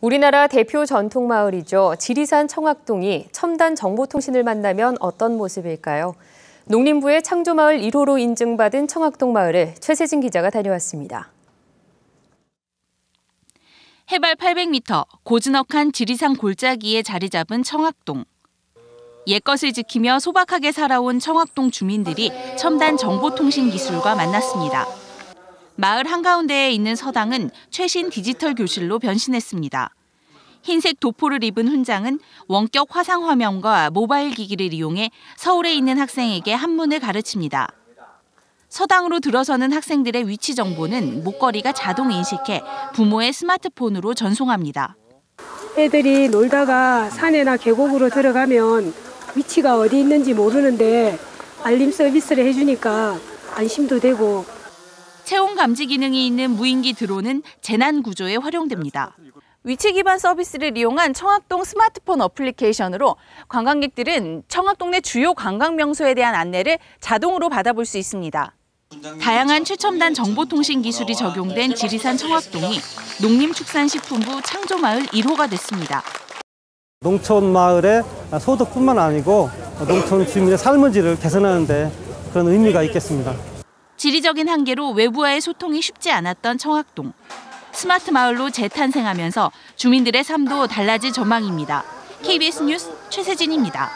우리나라 대표 전통 마을이죠. 지리산 청학동이 첨단 정보통신을 만나면 어떤 모습일까요? 농림부의 창조마을 1호로 인증받은 청학동 마을을 최세진 기자가 다녀왔습니다. 해발 800m, 고즈넉한 지리산 골짜기에 자리 잡은 청학동. 옛것을 지키며 소박하게 살아온 청학동 주민들이 첨단 정보통신 기술과 만났습니다. 마을 한가운데에 있는 서당은 최신 디지털 교실로 변신했습니다. 흰색 도포를 입은 훈장은 원격 화상 화면과 모바일 기기를 이용해 서울에 있는 학생에게 한문을 가르칩니다. 서당으로 들어서는 학생들의 위치 정보는 목걸이가 자동 인식해 부모의 스마트폰으로 전송합니다. 애들이 놀다가 산이나 계곡으로 들어가면 위치가 어디 있는지 모르는데 알림 서비스를 해주니까 안심도 되고 체온 감지 기능이 있는 무인기 드론은 재난 구조에 활용됩니다. 위치 기반 서비스를 이용한 청학동 스마트폰 어플리케이션으로 관광객들은 청학동 내 주요 관광 명소에 대한 안내를 자동으로 받아볼 수 있습니다. 다양한 최첨단 정보통신 기술이 적용된 지리산 청학동이 농림축산식품부 창조마을 1호가 됐습니다. 농촌 마을의 소득뿐만 아니고 농촌 주민의 삶의 질을 개선하는 데 그런 의미가 있겠습니다. 지리적인 한계로 외부와의 소통이 쉽지 않았던 청학동. 스마트 마을로 재탄생하면서 주민들의 삶도 달라질 전망입니다. KBS 뉴스 최세진입니다.